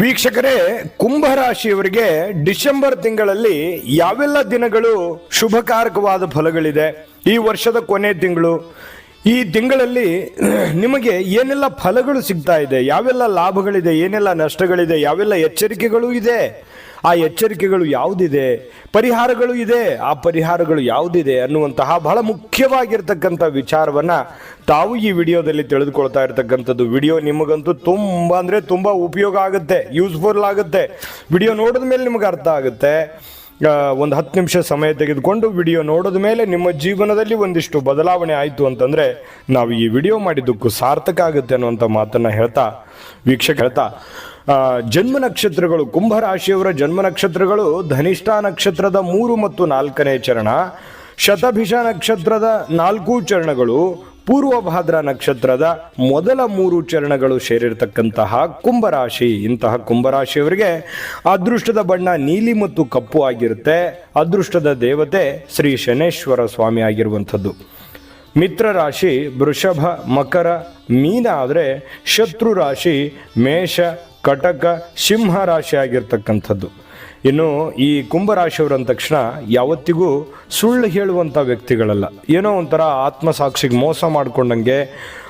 ವೀಕ್ಷಕರೇ, ಕುಂಭರಾಶಿಯವರಿಗೆ ಡಿಸೆಂಬರ್ ತಿಂಗಳಲ್ಲಿ ಯಾವೆಲ್ಲ ದಿನಗಳು ಶುಭಕಾರಕವಾದ ಫಲಗಳಿದೆ? ಈ ವರ್ಷದ ಕೊನೆ ತಿಂಗಳು. ಈ ತಿಂಗಳಲ್ಲಿ ನಿಮಗೆ ಏನೆಲ್ಲ ಫಲಗಳು ಸಿಗ್ತಾ ಇದೆ? ಯಾವೆಲ್ಲ ಲಾಭಗಳಿದೆ? ಏನೆಲ್ಲ ನಷ್ಟಗಳಿದೆ? ಯಾವೆಲ್ಲ ಎಚ್ಚರಿಕೆಗಳು ಇದೆ? ಆ ಎಚ್ಚರಿಕೆಗಳು ಯಾವುದಿದೆ? ಪರಿಹಾರಗಳು ಇದೆ. ಆ ಪರಿಹಾರಗಳು ಯಾವುದಿದೆ ಅನ್ನುವಂತಹ ಬಹಳ ಮುಖ್ಯವಾಗಿರ್ತಕ್ಕಂಥ ವಿಚಾರವನ್ನು ತಾವು ಈ ವಿಡಿಯೋದಲ್ಲಿ ತಿಳಿದುಕೊಳ್ತಾ ಇರತಕ್ಕಂಥದ್ದು. ವಿಡಿಯೋ ನಿಮಗಂತೂ ತುಂಬ ಅಂದರೆ ತುಂಬ ಉಪಯೋಗ ಆಗುತ್ತೆ ಯೂಸ್ಫುಲ್ ಆಗುತ್ತೆ. ವಿಡಿಯೋ ನೋಡಿದ ಮೇಲೆ ನಿಮಗೆ ಅರ್ಥ ಆಗುತ್ತೆ. ಒಂದು ಹತ್ತು ನಿಮಿಷ ಸಮಯ ತೆಗೆದುಕೊಂಡು ವಿಡಿಯೋ ನೋಡಿದ ಮೇಲೆ ನಿಮ್ಮ ಜೀವನದಲ್ಲಿ ಒಂದಿಷ್ಟು ಬದಲಾವಣೆ ಆಯಿತು ಅಂತಂದರೆ ನಾವು ಈ ವಿಡಿಯೋ ಮಾಡಿದ್ದಕ್ಕೂ ಸಾರ್ಥಕ ಆಗುತ್ತೆ ಅನ್ನುವಂಥ ಮಾತನ್ನು ಹೇಳ್ತಾ, ವೀಕ್ಷಕ ಹೇಳ್ತಾ ಜನ್ಮ ನಕ್ಷತ್ರಗಳು ಕುಂಭರಾಶಿಯವರ ಜನ್ಮ ನಕ್ಷತ್ರಗಳು, ಧನಿಷ್ಠ ನಕ್ಷತ್ರದ ಮೂರು ಮತ್ತು ನಾಲ್ಕನೇ ಚರಣ, ಶತಭಿಷ ನಕ್ಷತ್ರದ ನಾಲ್ಕು ಚರಣಗಳು ಪೂರ್ವಭಾದ್ರ ನಕ್ಷತ್ರದ ಮೊದಲ ಮೂರು ಚರಣಗಳು ಸೇರಿರ್ತಕ್ಕಂತಹ ಕುಂಭರಾಶಿ. ಇಂತಹ ಕುಂಭರಾಶಿಯವರಿಗೆ ಅದೃಷ್ಟದ ಬಣ್ಣ ನೀಲಿ ಮತ್ತು ಕಪ್ಪು ಆಗಿರುತ್ತೆ. ಅದೃಷ್ಟದ ದೇವತೆ ಶ್ರೀ ಶನೇಶ್ವರ ಸ್ವಾಮಿ ಆಗಿರುವಂಥದ್ದು. ಮಿತ್ರ ರಾಶಿ ವೃಷಭ, ಮಕರ, ಮೀನ ಆದರೆ ಶತ್ರು ರಾಶಿ ಮೇಷ, ಕಟಕ, ಸಿಂಹ ರಾಶಿ ಆಗಿರ್ತಕ್ಕಂಥದ್ದು. ಇನ್ನು ಈ ಕುಂಭರಾಶಿಯವರು ಅಂದ ತಕ್ಷಣ ಯಾವತ್ತಿಗೂ ಸುಳ್ಳು ಹೇಳುವಂಥ ವ್ಯಕ್ತಿಗಳಲ್ಲ. ಏನೋ ಒಂಥರ ಆತ್ಮಸಾಕ್ಷಿಗೆ ಮೋಸ ಮಾಡಿಕೊಂಡಂಗೆ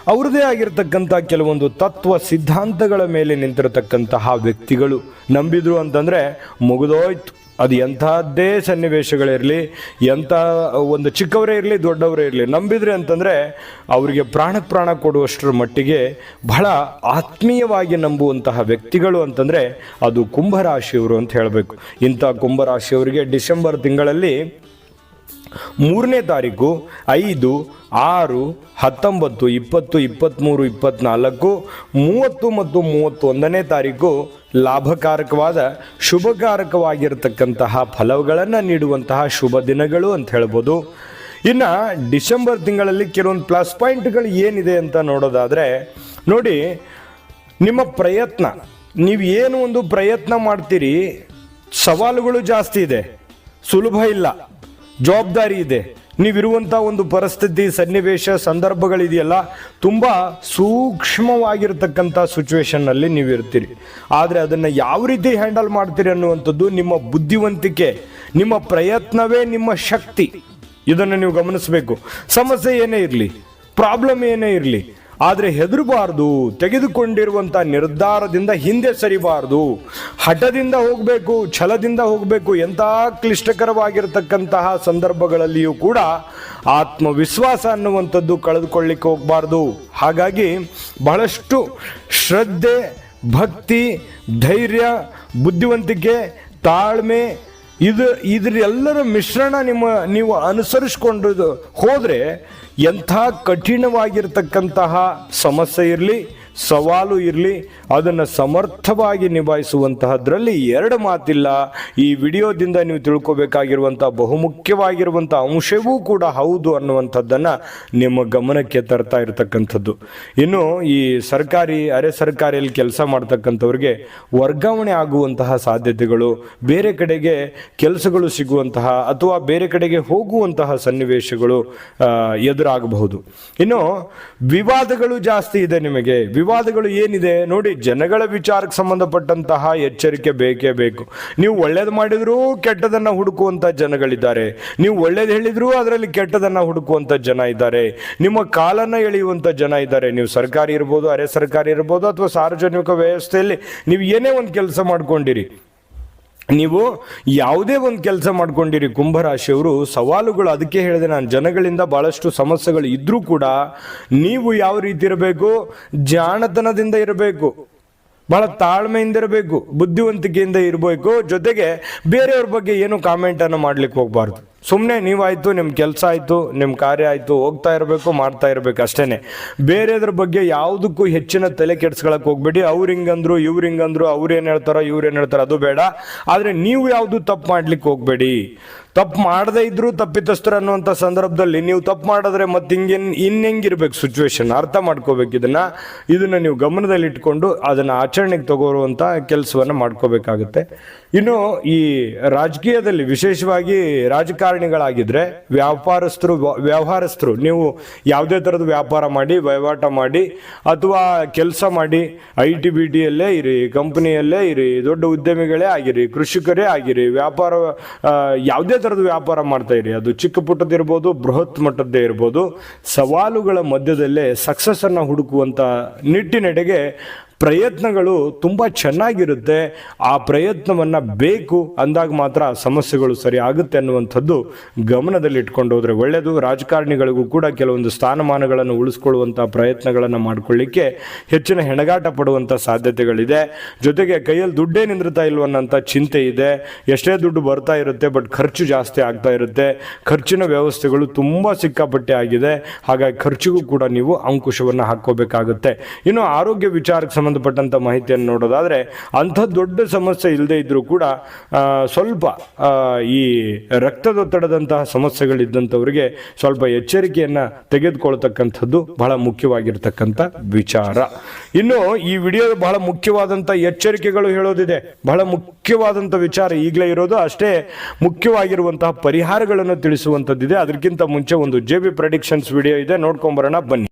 ಅವ್ರದ್ದೇ ಆಗಿರ್ತಕ್ಕಂಥ ಕೆಲವೊಂದು ತತ್ವ ಸಿದ್ಧಾಂತಗಳ ಮೇಲೆ ನಿಂತಿರತಕ್ಕಂತಹ ವ್ಯಕ್ತಿಗಳು. ನಂಬಿದ್ರು ಅಂತಂದರೆ ಮುಗಿದೋಯ್ತು. ಅದು ಎಂಥದ್ದೇ ಸನ್ನಿವೇಶಗಳಿರಲಿ ಎಂಥ ಒಂದು ಚಿಕ್ಕವರೇ ಇರಲಿ, ದೊಡ್ಡವರೇ ಇರಲಿ, ನಂಬಿದ್ರೆ ಅಂತಂದರೆ ಅವರಿಗೆ ಪ್ರಾಣಕ್ಕೆ ಪ್ರಾಣ ಕೊಡುವಷ್ಟರ ಮಟ್ಟಿಗೆ ಬಹಳ ಆತ್ಮೀಯವಾಗಿ ನಂಬುವಂತಹ ವ್ಯಕ್ತಿಗಳು ಅಂತಂದರೆ ಅದು ಕುಂಭರಾಶಿಯವರು ಅಂತ ಹೇಳಬೇಕು. ಇಂಥ ಕುಂಭರಾಶಿಯವರಿಗೆ ಡಿಸೆಂಬರ್ ತಿಂಗಳಲ್ಲಿ ಮೂರನೇ ತಾರೀಕು ಐದು, ಆರು, ಹತ್ತೊಂಬತ್ತು, ಇಪ್ಪತ್ತು ಇಪ್ಪತ್ತ್ಮೂರು ಇಪ್ಪತ್ತ್ನಾಲ್ಕು ಮೂವತ್ತು ಮತ್ತು ಮೂವತ್ತೊಂದನೇ ತಾರೀಕು ಲಾಭಕಾರಕವಾದ, ಶುಭಕಾರಕವಾಗಿರ್ತಕ್ಕಂತಹ ಫಲಗಳನ್ನು ನೀಡುವಂತಹ ಶುಭ ದಿನಗಳು ಅಂತ ಹೇಳ್ಬೋದು. ಇನ್ನು ಡಿಸೆಂಬರ್ ತಿಂಗಳಲ್ಲಿ ಕೆಲವೊಂದು ಪ್ಲಸ್ ಪಾಯಿಂಟ್ಗಳು ಏನಿದೆ ಅಂತ ನೋಡೋದಾದರೆ, ನೋಡಿ, ನಿಮ್ಮ ಪ್ರಯತ್ನ, ನೀವು ಏನು ಒಂದು ಪ್ರಯತ್ನ ಮಾಡ್ತೀರಿ, ಸವಾಲುಗಳು ಜಾಸ್ತಿ ಇದೆ, ಸುಲಭ ಇಲ್ಲ. ಜವಾಬ್ದಾರಿ ಇದೆ. ನೀವಿರುವಂಥ ಒಂದು ಪರಿಸ್ಥಿತಿ, ಸನ್ನಿವೇಶ, ಸಂದರ್ಭಗಳಿದೆಯಲ್ಲ, ತುಂಬ ಸೂಕ್ಷ್ಮವಾಗಿರತಕ್ಕಂಥ ಸಿಚುವೇಶನ್ನಲ್ಲಿ ನೀವಿರ್ತೀರಿ. ಆದರೆ ಅದನ್ನು ಯಾವ ರೀತಿ ಹ್ಯಾಂಡಲ್ ಮಾಡ್ತೀರಿ ಅನ್ನುವಂಥದ್ದು ನಿಮ್ಮ ಬುದ್ಧಿವಂತಿಕೆ, ನಿಮ್ಮ ಪ್ರಯತ್ನವೇ ನಿಮ್ಮ ಶಕ್ತಿ. ಇದನ್ನು ನೀವು ಗಮನಿಸಬೇಕು. ಸಮಸ್ಯೆ ಏನೇ ಇರಲಿ ಪ್ರಾಬ್ಲಮ್ ಏನೇ ಇರಲಿ ಆದರೆ ಹೆದರಬಾರ್ದು ತೆಗೆದುಕೊಂಡಿರುವಂಥ ನಿರ್ಧಾರದಿಂದ ಹಿಂದೆ ಸರಿಬಾರ್ದು. ಹಠದಿಂದ ಹೋಗಬೇಕು, ಛಲದಿಂದ ಹೋಗಬೇಕು ಎಂಥ ಕ್ಲಿಷ್ಟಕರವಾಗಿರತಕ್ಕಂತಹ ಸಂದರ್ಭಗಳಲ್ಲಿಯೂ ಕೂಡ ಆತ್ಮವಿಶ್ವಾಸ ಅನ್ನುವಂಥದ್ದು ಕಳೆದುಕೊಳ್ಳಿಕ್ಕೆ ಹೋಗಬಾರ್ದು. ಹಾಗಾಗಿ ಬಹಳಷ್ಟು ಶ್ರದ್ಧೆ, ಭಕ್ತಿ, ಧೈರ್ಯ, ಬುದ್ಧಿವಂತಿಕೆ, ತಾಳ್ಮೆ, ಇದು ಇದರೆಲ್ಲರ ಮಿಶ್ರಣ ನಿಮ್ಮ ನೀವು ಅನುಸರಿಸ್ಕೊಂಡು ಹೋದರೆ ಎಂಥ ಕಠಿಣವಾಗಿರ್ತಕ್ಕಂತಹ ಸಮಸ್ಯೆ ಇರಲಿ ಸವಾಲು ಇರಲಿ, ಅದನ್ನು ಸಮರ್ಥವಾಗಿ ನಿಭಾಯಿಸುವಂತಹದ್ರಲ್ಲಿ ಎರಡು ಮಾತಿಲ್ಲ. ಈ ವಿಡಿಯೋದಿಂದ ನೀವು ತಿಳ್ಕೊಬೇಕಾಗಿರುವಂಥ ಬಹುಮುಖ್ಯವಾಗಿರುವಂಥ ಅಂಶವೂ ಕೂಡ ಹೌದು ಅನ್ನುವಂಥದ್ದನ್ನು ನಿಮ್ಮ ಗಮನಕ್ಕೆ ತರ್ತಾ ಇರತಕ್ಕಂಥದ್ದು. ಇನ್ನು ಈ ಸರ್ಕಾರಿ, ಅರೆ ಸರ್ಕಾರಿಯಲ್ಲಿ ಕೆಲಸ ಮಾಡ್ತಕ್ಕಂಥವ್ರಿಗೆ ವರ್ಗಾವಣೆ ಆಗುವಂತಹ ಸಾಧ್ಯತೆಗಳು, ಬೇರೆ ಕಡೆಗೆ ಕೆಲಸಗಳು ಸಿಗುವಂತಹ ಅಥವಾ ಬೇರೆ ಕಡೆಗೆ ಹೋಗುವಂತಹ ಸನ್ನಿವೇಶಗಳು ಎದುರಾಗಬಹುದು. ಇನ್ನು ವಿವಾದಗಳು ಜಾಸ್ತಿ ಇದೆ ನಿಮಗೆ. ವಿವಾದಗಳು ಏನಿದೆ ನೋಡಿ, ಜನಗಳ ವಿಚಾರಕ್ಕೆ ಸಂಬಂಧಪಟ್ಟಂತಹ ಎಚ್ಚರಿಕೆ ಬೇಕೇ ಬೇಕು. ನೀವು ಒಳ್ಳೇದು ಮಾಡಿದ್ರೂ ಕೆಟ್ಟದನ್ನ ಹುಡುಕುವಂತ ಜನಗಳಿದ್ದಾರೆ. ನೀವು ಒಳ್ಳೇದು ಹೇಳಿದ್ರೂ ಅದರಲ್ಲಿ ಕೆಟ್ಟದನ್ನ ಹುಡುಕುವಂತ ಜನ ಇದ್ದಾರೆ. ನಿಮ್ಮ ಕಾಲನ್ನ ಎಳೆಯುವಂತ ಜನ ಇದ್ದಾರೆ. ನೀವು ಸರ್ಕಾರಿ ಇರ್ಬೋದು, ಅರೆ ಸರ್ಕಾರಿ ಇರ್ಬೋದು ಅಥವಾ ಸಾರ್ವಜನಿಕ ವ್ಯವಸ್ಥೆಯಲ್ಲಿ ನೀವು ಏನೇ ಒಂದು ಕೆಲಸ ಮಾಡ್ಕೊಂಡಿರಿ. ನೀವು ಯಾವುದೇ ಒಂದು ಕೆಲಸ ಮಾಡ್ಕೊಂಡಿರಿ ಕುಂಭರಾಶಿಯವರು, ಸವಾಲುಗಳು ಅದಕ್ಕೆ ಹೇಳಿದೆ ನಾನು, ಜನಗಳಿಂದ ಬಹಳಷ್ಟು ಸಮಸ್ಯೆಗಳು ಇದ್ದರೂ ಕೂಡ ನೀವು ಯಾವ ರೀತಿ ಇರಬೇಕು? ಜಾಣತನದಿಂದ ಇರಬೇಕು, ಬಹಳ ತಾಳ್ಮೆಯಿಂದ ಇರಬೇಕು, ಬುದ್ಧಿವಂತಿಕೆಯಿಂದ ಇರಬೇಕು, ಜೊತೆಗೆ ಬೇರೆಯವ್ರ ಬಗ್ಗೆ ಏನು ಕಾಮೆಂಟನ್ನು ಮಾಡ್ಲಿಕ್ಕೆ ಹೋಗ್ಬಾರ್ದು. ಸುಮ್ಮನೆ ನೀವಾಯಿತು ನಿಮ್ಮ ಕೆಲಸ ಆಯಿತು ನಿಮ್ಮ ಕಾರ್ಯ ಆಯಿತು, ಹೋಗ್ತಾ ಇರಬೇಕು, ಮಾಡ್ತಾ ಇರಬೇಕು ಅಷ್ಟೇ ಬೇರೆದ್ರ ಬಗ್ಗೆ ಯಾವುದಕ್ಕೂ ಹೆಚ್ಚಿನ ತಲೆ ಕೆಡ್ಸ್ಕೊಳಕ್ಕೆ ಹೋಗ್ಬೇಡಿ. ಅವ್ರು ಹಿಂಗಂದ್ರು, ಇವ್ರು ಹಿಂಗಂದ್ರು, ಅವ್ರು ಏನು ಹೇಳ್ತಾರೋ, ಇವ್ರು ಏನು ಹೇಳ್ತಾರೋ, ಅದು ಬೇಡ. ಆದರೆ ನೀವು ಯಾವುದು ತಪ್ಪು ಮಾಡ್ಲಿಕ್ಕೆ ಹೋಗಬೇಡಿ. ತಪ್ಪು ಮಾಡದೇ ಇದ್ದರೂ ತಪ್ಪಿತಸ್ಥರು ಅನ್ನುವಂಥ ಸಂದರ್ಭದಲ್ಲಿ ನೀವು ತಪ್ಪು ಮಾಡಿದ್ರೆ ಮತ್ತೆ ಹಿಂಗೇನು ಇನ್ನೆಂಗಿರ್ಬೇಕು ಸಿಚುವೇಶನ್ ಅರ್ಥ ಮಾಡ್ಕೋಬೇಕು ಇದನ್ನು. ಇದನ್ನು ನೀವು ಗಮನದಲ್ಲಿ ಇಟ್ಕೊಂಡು ಅದನ್ನ ಆಚರಣೆಗೆ ತಗೋರುವಂಥ ಕೆಲಸವನ್ನು ಮಾಡ್ಕೋಬೇಕಾಗುತ್ತೆ. ಇನ್ನು ಈ ರಾಜಕೀಯದಲ್ಲಿ ವಿಶೇಷವಾಗಿ ರಾಜಕಾರಣ ರಾಜಕಾರಣಿಗಳಾಗಿದ್ರೆ ವ್ಯಾಪಾರಸ್ಥರು, ವ್ಯ- ವ್ಯವಹಾರಸ್ಥರು, ನೀವು ಯಾವುದೇ ಥರದ ವ್ಯಾಪಾರ ಮಾಡಿ, ವಹಿವಾಟ ಮಾಡಿ, ಅಥವಾ ಕೆಲಸ ಮಾಡಿ ಐ ಟಿ ಬಿ ಟಿಯಲ್ಲೇ ಇರಿ, ಕಂಪನಿಯಲ್ಲೇ ಇರಿ, ದೊಡ್ಡ ಉದ್ಯಮಿಗಳೇ ಆಗಿರಿ, ಕೃಷಿಕರೇ ಆಗಿರಿ, ವ್ಯಾಪಾರ ಯಾವುದೇ ಥರದ ವ್ಯಾಪಾರ ಮಾಡ್ತಾ ಇರಿ. ಅದು ಚಿಕ್ಕ ಪುಟ್ಟದಿರ್ಬೋದು ಬೃಹತ್ ಮಟ್ಟದ್ದೇ ಇರ್ಬೋದು, ಸವಾಲುಗಳ ಮಧ್ಯದಲ್ಲೇ ಸಕ್ಸಸ್ಸನ್ನು ಹುಡುಕುವಂಥ ನಿಟ್ಟಿನೆಡೆಗೆ ಪ್ರಯತ್ನಗಳು ತುಂಬ ಚೆನ್ನಾಗಿರುತ್ತೆ. ಆ ಪ್ರಯತ್ನವನ್ನು ಬೇಕು ಅಂದಾಗ ಮಾತ್ರ ಸಮಸ್ಯೆಗಳು ಸರಿ ಆಗುತ್ತೆ ಅನ್ನುವಂಥದ್ದು ಗಮನದಲ್ಲಿ ಇಟ್ಕೊಂಡು ಹೋದರೆ ಒಳ್ಳೆಯದು ರಾಜಕಾರಣಿಗಳಿಗೂ ಕೂಡ ಕೆಲವೊಂದು ಸ್ಥಾನಮಾನಗಳನ್ನು ಉಳಿಸ್ಕೊಳ್ಳುವಂಥ ಪ್ರಯತ್ನಗಳನ್ನು ಮಾಡಿಕೊಳ್ಳಿಕ್ಕೆ ಹೆಚ್ಚಿನ ಹೆಣಗಾಟ ಪಡುವಂಥ ಸಾಧ್ಯತೆಗಳಿದೆ. ಜೊತೆಗೆ ಕೈಯಲ್ಲಿ ದುಡ್ಡೇ ನಿಂದಿರ್ತಾ ಇಲ್ವನ್ನಂಥ ಚಿಂತೆ ಇದೆ. ಎಷ್ಟೇ ದುಡ್ಡು ಬರ್ತಾ ಇರುತ್ತೆ, ಬಟ್ ಖರ್ಚು ಜಾಸ್ತಿ ಆಗ್ತಾ ಇರುತ್ತೆ. ಖರ್ಚಿನ ವ್ಯವಸ್ಥೆಗಳು ತುಂಬ ಸಿಕ್ಕಾಪಟ್ಟೆ ಆಗಿದೆ. ಹಾಗಾಗಿ ಖರ್ಚಿಗೂ ಕೂಡ ನೀವು ಅಂಕುಶವನ್ನು ಹಾಕ್ಕೋಬೇಕಾಗುತ್ತೆ. ಇನ್ನು ಆರೋಗ್ಯ ವಿಚಾರಕ್ಕೆ ಸಂಬಂಧಪಟ್ಟಂಥ ಮಾಹಿತಿಯನ್ನು ನೋಡೋದಾದರೆ ಅಂಥ ದೊಡ್ಡ ಸಮಸ್ಯೆ ಇಲ್ಲದೆ ಇದ್ದರೂ ಕೂಡ ಸ್ವಲ್ಪ ಈ ರಕ್ತದೊತ್ತಡದಂತಹ ಸಮಸ್ಯೆಗಳಿದ್ದಂಥವರಿಗೆ ಸ್ವಲ್ಪ ಎಚ್ಚರಿಕೆಯನ್ನು ತೆಗೆದುಕೊಳ್ತಕ್ಕಂಥದ್ದು ಬಹಳ ಮುಖ್ಯವಾಗಿರ್ತಕ್ಕಂಥ ವಿಚಾರ. ಇನ್ನು ಈ ವಿಡಿಯೋದ ಬಹಳ ಮುಖ್ಯವಾದಂಥ ಎಚ್ಚರಿಕೆಗಳು ಹೇಳೋದಿದೆ. ಬಹಳ ಮುಖ್ಯವಾದಂಥ ವಿಚಾರ ಈಗಲೇ ಇರೋದು. ಅಷ್ಟೇ ಮುಖ್ಯವಾಗಿರುವಂತಹ ಪರಿಹಾರಗಳನ್ನು ತಿಳಿಸುವಂಥದ್ದಿದೆ. ಅದಕ್ಕಿಂತ ಮುಂಚೆ ಒಂದು ಜೆ ಬಿ ಪ್ರೆಡಿಕ್ಷನ್ಸ್ ವಿಡಿಯೋ ಇದೆ. ನೋಡ್ಕೊಂಬರೋಣ, ಬನ್ನಿ.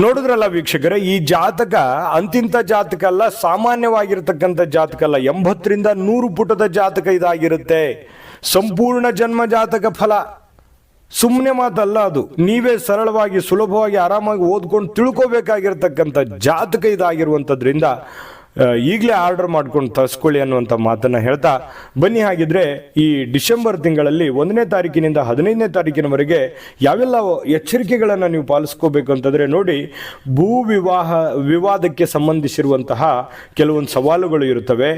ನೋಡಿದ್ರಲ್ಲ ವೀಕ್ಷಕರೇ, ಈ ಜಾತಕ ಅಂತಿಂತ ಜಾತಕ ಅಲ್ಲ ಸಾಮಾನ್ಯವಾಗಿರ್ತಕ್ಕಂಥ ಜಾತಕ ಅಲ್ಲ ಎಂಬತ್ತರಿಂದ ನೂರು ಪುಟದ ಜಾತಕ ಇದಾಗಿರುತ್ತೆ. ಸಂಪೂರ್ಣ ಜನ್ಮ ಜಾತಕ ಫಲ. ಸುಮ್ಮನೆ ಮಾತಲ್ಲ ಅದು. ನೀವೇ ಸರಳವಾಗಿ, ಸುಲಭವಾಗಿ, ಆರಾಮಾಗಿ ಓದ್ಕೊಂಡು ತಿಳ್ಕೊಬೇಕಾಗಿರ್ತಕ್ಕಂಥ ಜಾತಕ ಇದಾಗಿರುವಂಥದ್ರಿಂದ ಈಗಲೇ ಆರ್ಡರ್ ಮಾಡ್ಕೊಂಡು ತರಿಸ್ಕೊಳ್ಳಿ ಅನ್ನುವಂಥ ಮಾತನ್ನು ಹೇಳ್ತಾ ಬನ್ನಿ. ಹಾಗಿದ್ರೆ ಈ ಡಿಸೆಂಬರ್ ತಿಂಗಳಲ್ಲಿ ಒಂದನೇ ತಾರೀಕಿನಿಂದ ಹದಿನೈದನೇ ತಾರೀಕಿನವರೆಗೆ ಯಾವೆಲ್ಲ ಎಚ್ಚರಿಕೆಗಳನ್ನು ನೀವು ಪಾಲಿಸ್ಕೋಬೇಕು ಅಂತಂದರೆ ನೋಡಿ, ಭೂ ವಿವಾಹ, ವಿವಾದಕ್ಕೆ ಸಂಬಂಧಿಸಿರುವಂತಹ ಕೆಲವೊಂದು ಸವಾಲುಗಳು ಇರುತ್ತವೆ.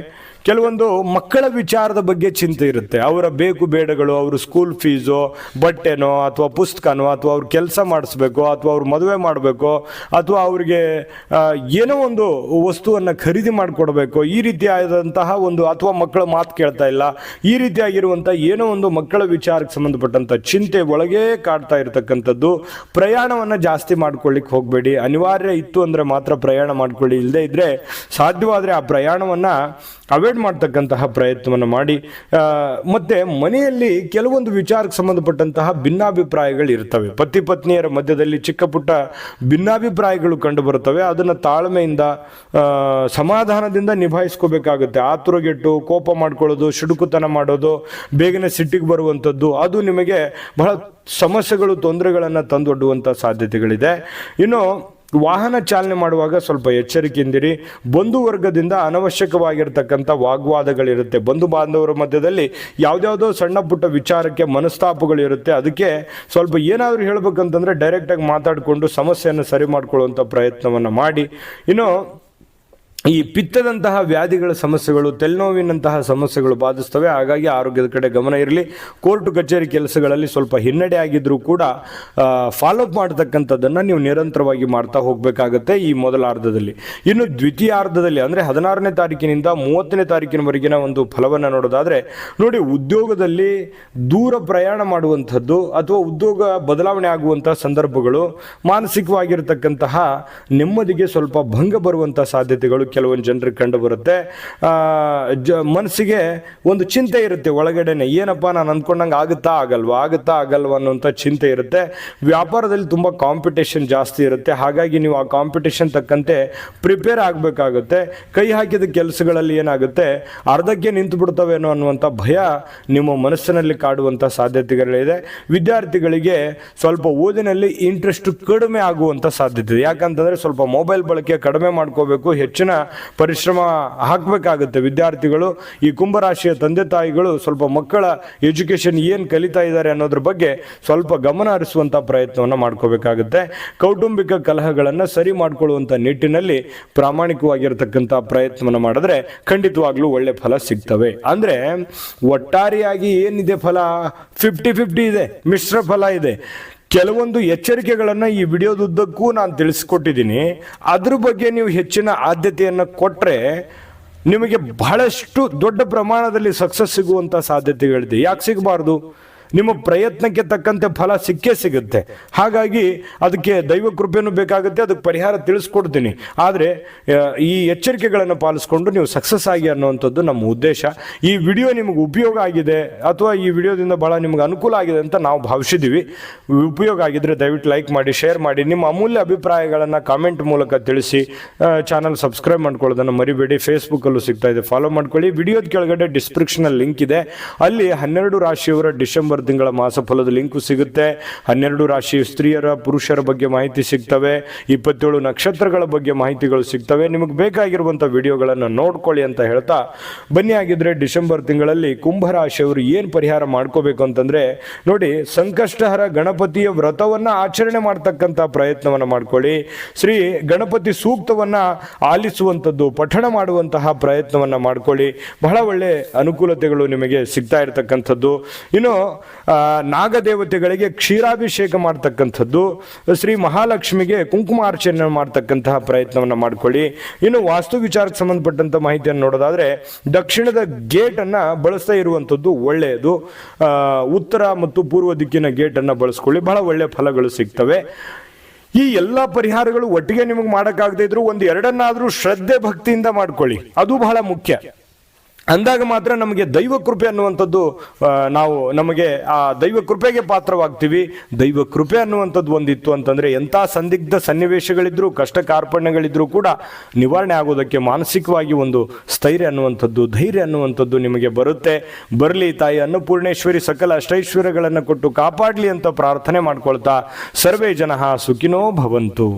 ಕೆಲವೊಂದು ಮಕ್ಕಳ ವಿಚಾರದ ಬಗ್ಗೆ ಚಿಂತೆ ಇರುತ್ತೆ. ಅವರ ಬೇಕು ಬೇಡಗಳು, ಅವರು ಸ್ಕೂಲ್ ಫೀಸೋ ಬಟ್ಟೆನೋ, ಅಥವಾ ಪುಸ್ತಕನೋ, ಅಥವಾ ಅವ್ರು ಕೆಲಸ ಮಾಡಿಸ್ಬೇಕು, ಅಥವಾ ಅವ್ರು ಮದುವೆ ಮಾಡಬೇಕು, ಅಥವಾ ಅವ್ರಿಗೆ ಏನೋ ಒಂದು ವಸ್ತುವನ್ನು ಖರೀದಿ ಮಾಡಿಕೊಡ್ಬೇಕು, ಈ ರೀತಿಯಾದಂತಹ ಒಂದು, ಅಥವಾ ಮಕ್ಕಳ ಮಾತು ಕೇಳ್ತಾ ಇಲ್ಲ, ಈ ರೀತಿಯಾಗಿರುವಂಥ ಏನೋ ಒಂದು ಮಕ್ಕಳ ವಿಚಾರಕ್ಕೆ ಸಂಬಂಧಪಟ್ಟಂಥ ಚಿಂತೆ ಒಳಗೇ ಕಾಡ್ತಾ ಇರತಕ್ಕಂಥದ್ದು, ಪ್ರಯಾಣವನ್ನು ಜಾಸ್ತಿ ಮಾಡ್ಕೊಳ್ಳಿಕ್ಕೆ ಹೋಗಬೇಡಿ. ಅನಿವಾರ್ಯ ಇತ್ತು ಅಂದರೆ ಮಾತ್ರ ಪ್ರಯಾಣ ಮಾಡ್ಕೊಳ್ಳಿ. ಇಲ್ಲದೆ ಇದ್ದರೆ ಸಾಧ್ಯವಾದರೆ ಆ ಪ್ರಯಾಣವನ್ನು ಮಾಡ್ತಕ್ಕಂತಹ ಪ್ರಯತ್ನವನ್ನು ಮಾಡಿ ಮತ್ತು ಮನೆಯಲ್ಲಿ ಕೆಲವೊಂದು ವಿಚಾರಕ್ಕೆ ಸಂಬಂಧಪಟ್ಟಂತಹ ಭಿನ್ನಾಭಿಪ್ರಾಯಗಳು ಇರ್ತವೆ. ಪತಿ ಪತ್ನಿಯರ ಮಧ್ಯದಲ್ಲಿ ಚಿಕ್ಕ ಪುಟ್ಟ ಭಿನ್ನಾಭಿಪ್ರಾಯಗಳು ಕಂಡುಬರುತ್ತವೆ ಅದನ್ನು ತಾಳ್ಮೆಯಿಂದ ಸಮಾಧಾನದಿಂದ ನಿಭಾಯಿಸ್ಕೋಬೇಕಾಗುತ್ತೆ. ಆತುರಗೆಟ್ಟು, ಕೋಪ ಮಾಡ್ಕೊಳ್ಳೋದು, ಸಿಡುಕುತನ ಮಾಡೋದು, ಬೇಗನೆ ಸಿಟ್ಟಿಗೆ ಬರುವಂಥದ್ದು, ಅದು ನಿಮಗೆ ಬಹಳ ಸಮಸ್ಯೆಗಳು, ತೊಂದರೆಗಳನ್ನು ತಂದೊಡ್ಡುವಂಥ ಸಾಧ್ಯತೆಗಳಿದೆ. ಇನ್ನು ವಾಹನ ಚಾಲನೆ ಮಾಡುವಾಗ ಸ್ವಲ್ಪ ಎಚ್ಚರಿಕೆಯಿಂದಿರಿ ಬಂಧು ವರ್ಗದಿಂದ ಅನವಶ್ಯಕವಾಗಿರ್ತಕ್ಕಂಥ ವಾಗ್ವಾದಗಳಿರುತ್ತೆ. ಬಂಧು ಬಾಂಧವರ ಮಧ್ಯದಲ್ಲಿ ಯಾವುದ್ಯಾವುದೋ ಸಣ್ಣ ಪುಟ್ಟ ವಿಚಾರಕ್ಕೆ ಮನಸ್ತಾಪಗಳಿರುತ್ತೆ. ಅದಕ್ಕೆ ಸ್ವಲ್ಪ ಏನಾದರೂ ಹೇಳ್ಬೇಕಂತಂದರೆ ಡೈರೆಕ್ಟಾಗಿ ಮಾತಾಡಿಕೊಂಡು ಸಮಸ್ಯೆಯನ್ನು ಸರಿ ಮಾಡಿಕೊಳ್ಳುವಂಥ ಪ್ರಯತ್ನವನ್ನು ಮಾಡಿ. ಇನ್ನು ಈ ಪಿತ್ತದಂತಹ ವ್ಯಾಧಿಗಳ ಸಮಸ್ಯೆಗಳು, ತೆಲೆನೋವಿನಂತಹ ಸಮಸ್ಯೆಗಳು ಬಾಧಿಸ್ತವೆ. ಹಾಗಾಗಿ ಆರೋಗ್ಯದ ಕಡೆ ಗಮನ ಇರಲಿ. ಕೋರ್ಟ್, ಕಚೇರಿ ಕೆಲಸಗಳಲ್ಲಿ ಸ್ವಲ್ಪ ಹಿನ್ನಡೆ ಆಗಿದ್ರೂ ಕೂಡ ಫಾಲೋಅಪ್ ಮಾಡ್ತಕ್ಕಂಥದ್ದನ್ನು ನೀವು ನಿರಂತರವಾಗಿ ಮಾಡ್ತಾ ಹೋಗಬೇಕಾಗತ್ತೆ ಈ ಮೊದಲ ಅರ್ಧದಲ್ಲಿ. ಇನ್ನು ದ್ವಿತೀಯಾರ್ಧದಲ್ಲಿ ಅಂದರೆ ಹದಿನಾರನೇ ತಾರೀಕಿನಿಂದ ಮೂವತ್ತನೇ ತಾರೀಕಿನವರೆಗಿನ ಒಂದು ಫಲವನ್ನು ನೋಡೋದಾದರೆ, ನೋಡಿ ಉದ್ಯೋಗದಲ್ಲಿ ದೂರ ಪ್ರಯಾಣ ಮಾಡುವಂಥದ್ದು ಅಥವಾ ಉದ್ಯೋಗ ಬದಲಾವಣೆ ಆಗುವಂಥ ಸಂದರ್ಭಗಳು, ಮಾನಸಿಕವಾಗಿರ್ತಕ್ಕಂತಹ ನೆಮ್ಮದಿಗೆ ಸ್ವಲ್ಪ ಭಂಗ ಬರುವಂಥ ಸಾಧ್ಯತೆಗಳು ಕೆಲವೊಂದು ಜನರಿಗೆ ಕಂಡು ಬರುತ್ತೆ. ಜ, ಮನಸ್ಸಿಗೆ ಒಂದು ಚಿಂತೆ ಇರುತ್ತೆ ಒಳಗಡೆನೆ. ಏನಪ್ಪ ನಾನು ಅಂದ್ಕೊಂಡಂಗೆ ಆಗುತ್ತಾ ಆಗಲ್ವಾ? ಆಗುತ್ತಾ ಆಗಲ್ವಾ ಅನ್ನೋಂಥ ಚಿಂತೆ ಇರುತ್ತೆ. ವ್ಯಾಪಾರದಲ್ಲಿ ತುಂಬ ಕಾಂಪಿಟೇಷನ್ ಜಾಸ್ತಿ ಇರುತ್ತೆ. ಹಾಗಾಗಿ ನೀವು ಆ ಕಾಂಪಿಟೇಷನ್ ತಕ್ಕಂತೆ ಪ್ರಿಪೇರ್ ಆಗಬೇಕಾಗುತ್ತೆ. ಕೈ ಹಾಕಿದ ಕೆಲಸಗಳಲ್ಲಿ ಏನಾಗುತ್ತೆ? ಅರ್ಧಕ್ಕೆ ನಿಂತು ಬಿಡ್ತವೇನೋ ಅನ್ನುವಂಥ ಭಯ ನಿಮ್ಮ ಮನಸ್ಸಿನಲ್ಲಿ ಕಾಡುವಂಥ ಸಾಧ್ಯತೆಗಳಿದೆ. ವಿದ್ಯಾರ್ಥಿಗಳಿಗೆ ಸ್ವಲ್ಪ ಓದಿನಲ್ಲಿ ಇಂಟ್ರೆಸ್ಟ್ ಕಡಿಮೆ ಆಗುವಂಥ ಸಾಧ್ಯತೆ ಇದೆ. ಯಾಕಂತಂದರೆ ಸ್ವಲ್ಪ ಮೊಬೈಲ್ ಬಳಕೆ ಕಡಿಮೆ ಮಾಡ್ಕೋಬೇಕು. ಹೆಚ್ಚಿನ ಪರಿಶ್ರಮ ಹಾಕಬೇಕಾಗುತ್ತೆ. ವಿದ್ಯಾರ್ಥಿಗಳು, ಈ ಕುಂಭರಾಶಿಯ ತಂದೆ ತಾಯಿಗಳು, ಸ್ವಲ್ಪ ಮಕ್ಕಳ ಎಜುಕೇಷನ್ ಏನು ಕಲಿತಾ ಇದ್ದಾರೆ ಅನ್ನೋದ್ರ ಬಗ್ಗೆ ಸ್ವಲ್ಪ ಗಮನ ಹರಿಸುವಂಥ ಪ್ರಯತ್ನವನ್ನು ಮಾಡ್ಕೋಬೇಕಾಗುತ್ತೆ. ಕೌಟುಂಬಿಕ ಕಲಹಗಳನ್ನು ಸರಿ ಮಾಡಿಕೊಳ್ಳುವಂಥ ನಿಟ್ಟಿನಲ್ಲಿ ಪ್ರಾಮಾಣಿಕವಾಗಿರ್ತಕ್ಕಂಥ ಪ್ರಯತ್ನವನ್ನು ಮಾಡಿದ್ರೆ ಖಂಡಿತವಾಗ್ಲೂ ಒಳ್ಳೆ ಫಲ ಸಿಗ್ತವೆ. ಅಂದರೆ ಒಟ್ಟಾರೆಯಾಗಿ ಏನಿದೆ ಫಲ? ಫಿಫ್ಟಿ ಫಿಫ್ಟಿ ಇದೆ, ಮಿಶ್ರ ಫಲ ಇದೆ. ಕೆಲವೊಂದು ಎಚ್ಚರಿಕೆಗಳನ್ನು ಈ ವಿಡಿಯೋದುದ್ದಕ್ಕೂ ನಾನು ತಿಳಿಸ್ಕೊಟ್ಟಿದ್ದೀನಿ. ಅದ್ರ ಬಗ್ಗೆ ನೀವು ಹೆಚ್ಚಿನ ಆದ್ಯತೆಯನ್ನು ಕೊಟ್ಟರೆ ನಿಮಗೆ ಬಹಳಷ್ಟು ದೊಡ್ಡ ಪ್ರಮಾಣದಲ್ಲಿ ಸಕ್ಸಸ್ ಸಿಗುವಂಥ ಸಾಧ್ಯತೆಗಳಿದೆ. ಯಾಕೆ ಸಿಗಬಾರ್ದು? ನಿಮ್ಮ ಪ್ರಯತ್ನಕ್ಕೆ ತಕ್ಕಂತೆ ಫಲ ಸಿಕ್ಕೇ ಸಿಗುತ್ತೆ. ಹಾಗಾಗಿ ಅದಕ್ಕೆ ದೈವ ಕೃಪೆನೂ ಬೇಕಾಗುತ್ತೆ, ಅದಕ್ಕೆ ಪರಿಹಾರ ತಿಳಿಸ್ಕೊಡ್ತೀನಿ. ಆದರೆ ಈ ಎಚ್ಚರಿಕೆಗಳನ್ನು ಪಾಲಿಸ್ಕೊಂಡು ನೀವು ಸಕ್ಸಸ್ ಆಗಿ ಅನ್ನುವಂಥದ್ದು ನಮ್ಮ ಉದ್ದೇಶ. ಈ ವಿಡಿಯೋ ನಿಮಗೆ ಉಪಯೋಗ ಆಗಿದೆ ಅಥವಾ ಈ ವಿಡಿಯೋದಿಂದ ಭಾಳ ನಿಮ್ಗೆ ಅನುಕೂಲ ಆಗಿದೆ ಅಂತ ನಾವು ಭಾವಿಸಿದ್ದೀವಿ ಉಪಯೋಗ ಆಗಿದ್ರೆ ದಯವಿಟ್ಟು ಲೈಕ್ ಮಾಡಿ, ಶೇರ್ ಮಾಡಿ, ನಿಮ್ಮ ಅಮೂಲ್ಯ ಅಭಿಪ್ರಾಯಗಳನ್ನು ಕಾಮೆಂಟ್ ಮೂಲಕ ತಿಳಿಸಿ. ಚಾನಲ್ ಸಬ್ಸ್ಕ್ರೈಬ್ ಮಾಡ್ಕೊಳ್ಳೋದನ್ನು ಮರಿಬೇಡಿ. ಫೇಸ್ಬುಕ್ಕಲ್ಲೂ ಸಿಗ್ತಾ ಇದೆ, ಫಾಲೋ ಮಾಡ್ಕೊಳ್ಳಿ. ವಿಡಿಯೋದ ಕೆಳಗಡೆ ಡಿಸ್ಕ್ರಿಪ್ಷನಲ್ಲಿ ಲಿಂಕ್ ಇದೆ. ಅಲ್ಲಿ ಹನ್ನೆರಡು ರಾಶಿಯವರ ಡಿಸೆಂಬರ್ ತಿಂಗಳ ಮಾಸಫಲದ ಲಿಂಕು ಸಿಗುತ್ತೆ. ಹನ್ನೆರಡು ರಾಶಿ ಸ್ತ್ರೀಯರ ಪುರುಷರ ಬಗ್ಗೆ ಮಾಹಿತಿ ಸಿಗ್ತವೆ. ಇಪ್ಪತ್ತೇಳು ನಕ್ಷತ್ರಗಳ ಬಗ್ಗೆ ಮಾಹಿತಿಗಳು ಸಿಗ್ತವೆ. ನಿಮಗೆ ಬೇಕಾಗಿರುವಂಥ ವಿಡಿಯೋಗಳನ್ನು ನೋಡ್ಕೊಳ್ಳಿ ಅಂತ ಹೇಳ್ತಾ ಬನ್ನಿ. ಆಗಿದ್ರೆ ಡಿಸೆಂಬರ್ ತಿಂಗಳಲ್ಲಿ ಕುಂಭರಾಶಿಯವರು ಏನು ಪರಿಹಾರ ಮಾಡ್ಕೋಬೇಕು ಅಂತಂದ್ರೆ, ನೋಡಿ, ಸಂಕಷ್ಟಹರ ಗಣಪತಿಯ ವ್ರತವನ್ನು ಆಚರಣೆ ಮಾಡ್ತಕ್ಕಂಥ ಪ್ರಯತ್ನವನ್ನು ಮಾಡ್ಕೊಳ್ಳಿ. ಶ್ರೀ ಗಣಪತಿ ಸೂಕ್ತವನ್ನು ಆಲಿಸುವಂಥದ್ದು, ಪಠಣ ಮಾಡುವಂತಹ ಪ್ರಯತ್ನವನ್ನು ಮಾಡ್ಕೊಳ್ಳಿ. ಬಹಳ ಒಳ್ಳೆ ಅನುಕೂಲತೆಗಳು ನಿಮಗೆ ಸಿಗ್ತಾ ಇರತಕ್ಕಂಥದ್ದು. ಇನ್ನು ನಾಗದೇವತೆಗಳಿಗೆ ಕ್ಷೀರಾಭಿಷೇಕ ಮಾಡ್ತಕ್ಕಂಥದ್ದು. ಶ್ರೀ ಮಹಾಲಕ್ಷ್ಮಿಗೆ ಕುಂಕುಮಾರ್ಚನೆ ಮಾಡ್ತಕ್ಕಂತಹ ಪ್ರಯತ್ನವನ್ನು ಮಾಡ್ಕೊಳ್ಳಿ. ಇನ್ನು ವಾಸ್ತು ವಿಚಾರಕ್ಕೆ ಸಂಬಂಧಪಟ್ಟಂತ ಮಾಹಿತಿಯನ್ನು ನೋಡೋದಾದ್ರೆ, ದಕ್ಷಿಣದ ಗೇಟನ್ನು ಬಳಸ್ತಾ ಇರುವಂಥದ್ದು ಒಳ್ಳೆಯದು. ಉತ್ತರ ಮತ್ತು ಪೂರ್ವ ದಿಕ್ಕಿನ ಗೇಟನ್ನು ಬಳಸ್ಕೊಳ್ಳಿ. ಬಹಳ ಒಳ್ಳೆ ಫಲಗಳು ಸಿಗ್ತವೆ. ಈ ಎಲ್ಲ ಪರಿಹಾರಗಳು ಒಟ್ಟಿಗೆ ನಿಮಗೆ ಮಾಡೋಕ್ಕಾಗದೇ ಇದ್ರು ಒಂದು ಎರಡನ್ನಾದರೂ ಶ್ರದ್ಧೆ ಭಕ್ತಿಯಿಂದ ಮಾಡ್ಕೊಳ್ಳಿ. ಅದು ಬಹಳ ಮುಖ್ಯ. ಅಂದಾಗ ಮಾತ್ರ ನಮಗೆ ದೈವ ಕೃಪೆ ಅನ್ನುವಂಥದ್ದು ನಾವು ನಮಗೆ ಆ ದೈವ ಕೃಪೆಗೆ ಪಾತ್ರವಾಗ್ತೀವಿ. ದೈವ ಕೃಪೆ ಅನ್ನುವಂಥದ್ದು ಒಂದಿತ್ತು ಅಂತಂದರೆ ಎಂಥ ಸಂದಿಗ್ಧ ಸನ್ನಿವೇಶಗಳಿದ್ರೂ, ಕಷ್ಟ ಕಾರ್ಪಣ್ಯಗಳಿದ್ರೂ ಕೂಡ ನಿವಾರಣೆ ಆಗೋದಕ್ಕೆ ಮಾನಸಿಕವಾಗಿ ಒಂದು ಸ್ಥೈರ್ಯ ಅನ್ನುವಂಥದ್ದು, ಧೈರ್ಯ ಅನ್ನುವಂಥದ್ದು ನಿಮಗೆ ಬರುತ್ತೆ. ಬರಲಿ ತಾಯಿ, ಅನ್ನಪೂರ್ಣೇಶ್ವರಿ ಸಕಲ ಅಷ್ಟೈಶ್ವರ್ಯಗಳನ್ನು ಕೊಟ್ಟು ಕಾಪಾಡಲಿ ಅಂತ ಪ್ರಾರ್ಥನೆ ಮಾಡ್ಕೊಳ್ತಾ, ಸರ್ವೇ ಜನ ಸುಖಿನೋ ಭವಂತು.